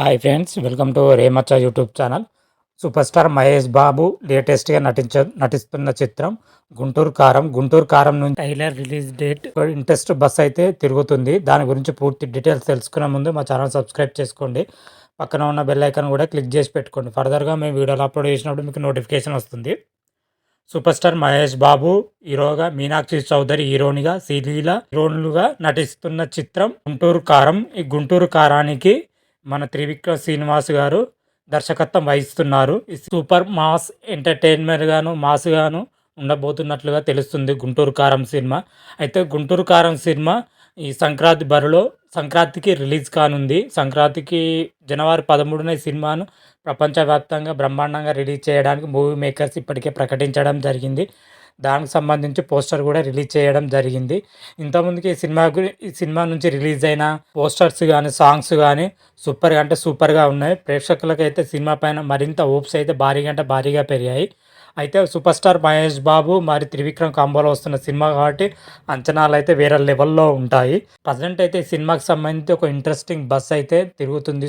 Hi friends welcome to రేమచ్చ YouTube channel super star Mahesh Babu లేటెస్ట్గా నటించ నటిస్తున్న చిత్రం గుంటూరు కారం. గుంటూరు కారం నుంచి trailer release date interest buzz అయితే తిరుగుతుంది. దాని గురించి పూర్తి డీటెయిల్స్ తెలుసుకునే ముందు మా ఛానల్ సబ్స్క్రైబ్ చేసుకోండి. పక్కన ఉన్న బెల్ ఐకాన్ కూడా క్లిక్ చేసి పెట్టుకోండి. ఫర్దర్గా మేము వీడియోలు అప్లోడ్ చేసినప్పుడు మీకు నోటిఫికేషన్ వస్తుంది. సూపర్ స్టార్ మహేష్ బాబు హీరోగా మీనాక్షి చౌదరి హీరోనిగా సిలీల హీరోన్లుగా నటిస్తున్న చిత్రం గుంటూరు కారం. ఈ గుంటూరు కారానికి మన త్రివిక్రమ్ శ్రీనివాస్ గారు దర్శకత్వం వహిస్తున్నారు. సూపర్ మాస్ ఎంటర్టైన్మెంట్ గాను మాస్ గాను ఉండబోతున్నట్లుగా తెలుస్తుంది గుంటూరు కారం సినిమా. అయితే గుంటూరు కారం సినిమా ఈ సంక్రాంతి బరిలో సంక్రాంతికి రిలీజ్ కానుంది. సంక్రాంతికి జనవరి పదమూడున ఈ సినిమాను ప్రపంచవ్యాప్తంగా బ్రహ్మాండంగా రిలీజ్ చేయడానికి మూవీ మేకర్స్ ఇప్పటికే ప్రకటించడం జరిగింది. దానికి సంబంధించి పోస్టర్ కూడా రిలీజ్ చేయడం జరిగింది. ఇంతకుముందుకి ఈ సినిమా ఈ సినిమా నుంచి రిలీజ్ అయిన పోస్టర్స్ కానీ సాంగ్స్ కానీ సూపర్గా అంటే సూపర్గా ఉన్నాయి. ప్రేక్షకులకైతే సినిమా పైన మరింత హోప్స్ అయితే భారీగా అంటే భారీగా పెరిగాయి. అయితే సూపర్ స్టార్ మహేష్ బాబు మరి త్రివిక్రమ్ కాంబోలో వస్తున్న సినిమా కాబట్టి అంచనాలు అయితే వేరే లెవెల్లో ఉంటాయి. ప్రజెంట్ అయితే ఈ సినిమాకి సంబంధించి ఒక ఇంట్రెస్టింగ్ బస్ అయితే తిరుగుతుంది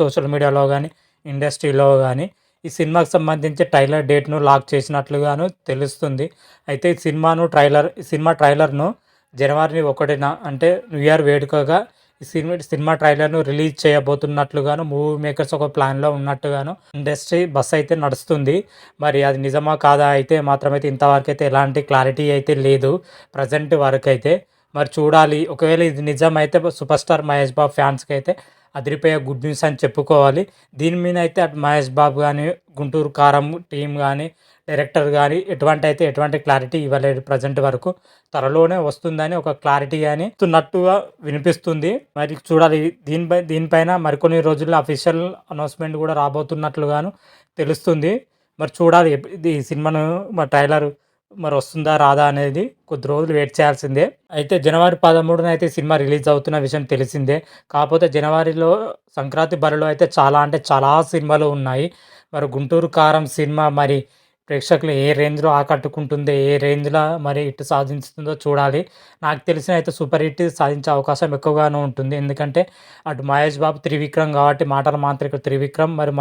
సోషల్ మీడియాలో కానీ ఇండస్ట్రీలో కానీ ఈ సినిమాకి సంబంధించి ట్రైలర్ డేట్ను లాక్ చేసినట్లుగాను తెలుస్తుంది. అయితే ఈ సినిమాను ట్రైలర్ ఈ సినిమా ట్రైలర్ను జనవరి ఒకటిన అంటే న్యూ ఇయర్ వేడుకగా ఈ సినిమా సినిమా ట్రైలర్ను రిలీజ్ చేయబోతున్నట్లుగాను మూవీ మేకర్స్ ఒక ప్లాన్లో ఉన్నట్టుగాను ఇండస్ట్రీ బస్ అయితే నడుస్తుంది. మరి అది నిజమా కాదా అయితే మాత్రమైతే ఇంతవరకు అయితే ఎలాంటి క్లారిటీ అయితే లేదు ప్రజెంట్ వరకు అయితే మరి చూడాలి. ఒకవేళ ఇది నిజమైతే సూపర్ స్టార్ మహేష్ బాబు ఫ్యాన్స్కి అయితే అదిరిపోయే గుడ్ న్యూస్ అని చెప్పుకోవాలి. దీని మీద అయితే అటు మహేష్ బాబు కానీ గుంటూరు కారం టీం కానీ డైరెక్టర్ కానీ ఎటువంటి అయితే ఎటువంటి క్లారిటీ ఇవ్వలేదు ప్రజెంట్ వరకు. త్వరలోనే వస్తుందని ఒక క్లారిటీ కానీ ఇస్తున్నట్టుగా వినిపిస్తుంది. మరి చూడాలి దీనిపై దీనిపైన మరికొన్ని రోజుల్లో అఫీషియల్ అనౌన్స్మెంట్ కూడా రాబోతున్నట్లుగాను తెలుస్తుంది. మరి చూడాలి ఈ సినిమాను మా ట్రైలర్ మరి వస్తుందా రాదా అనేది కొద్ది రోజులు వెయిట్ చేయాల్సిందే. అయితే జనవరి పదమూడున అయితే సినిమా రిలీజ్ అవుతున్న విషయం తెలిసిందే. కాకపోతే జనవరిలో సంక్రాంతి బరిలో అయితే చాలా అంటే చాలా సినిమాలు ఉన్నాయి. మరి గుంటూరు కారం సినిమా మరి ప్రేక్షకులు ఏ రేంజ్లో ఆకట్టుకుంటుందో ఏ రేంజ్లో మరి హిట్ సాధించుతుందో చూడాలి. నాకు తెలిసిన అయితే సూపర్ హిట్ సాధించే అవకాశం ఎక్కువగానే ఉంటుంది. ఎందుకంటే అటు మహేష్ బాబు త్రివిక్రమ్ కాబట్టి మాటల మాంత్రిక త్రివిక్రమ్ మరి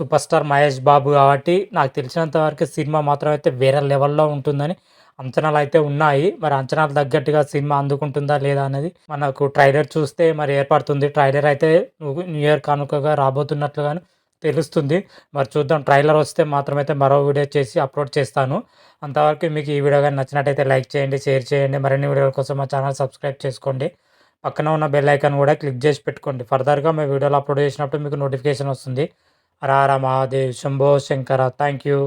సూపర్ స్టార్ మహేష్ బాబు కాబట్టి నాకు తెలిసినంత వరకు సినిమా మాత్రం అయితే వేరే లెవెల్లో ఉంటుందని అంచనాలు అయితే ఉన్నాయి. మరి అంచనాలు తగ్గట్టుగా సినిమా అందుకుంటుందా లేదా అనేది మనకు ట్రైలర్ చూస్తే మరి ఏర్పడుతుంది. ట్రైలర్ అయితే న్యూ ఇయర్ కానుకగా రాబోతున్నట్లుగాను తెలుస్తుంది. మరి చూద్దాం. ట్రైలర్ వస్తే మాత్రమైతే మరో వీడియో చేసి అప్లోడ్ చేస్తాను. అంతవరకు మీకు ఈ వీడియో కానీ నచ్చినట్టయితే లైక్ చేయండి షేర్ చేయండి. మరిన్ని వీడియోల కోసం మా ఛానల్ సబ్స్క్రైబ్ చేసుకోండి. పక్కన ఉన్న బెల్ ఐకాన్ కూడా క్లిక్ చేసి పెట్టుకోండి. ఫర్దర్గా మీ వీడియోలు అప్లోడ్ చేసినప్పుడు మీకు నోటిఫికేషన్ వస్తుంది. రారా మహాదేవ్ శంభో శంకర. Thank you.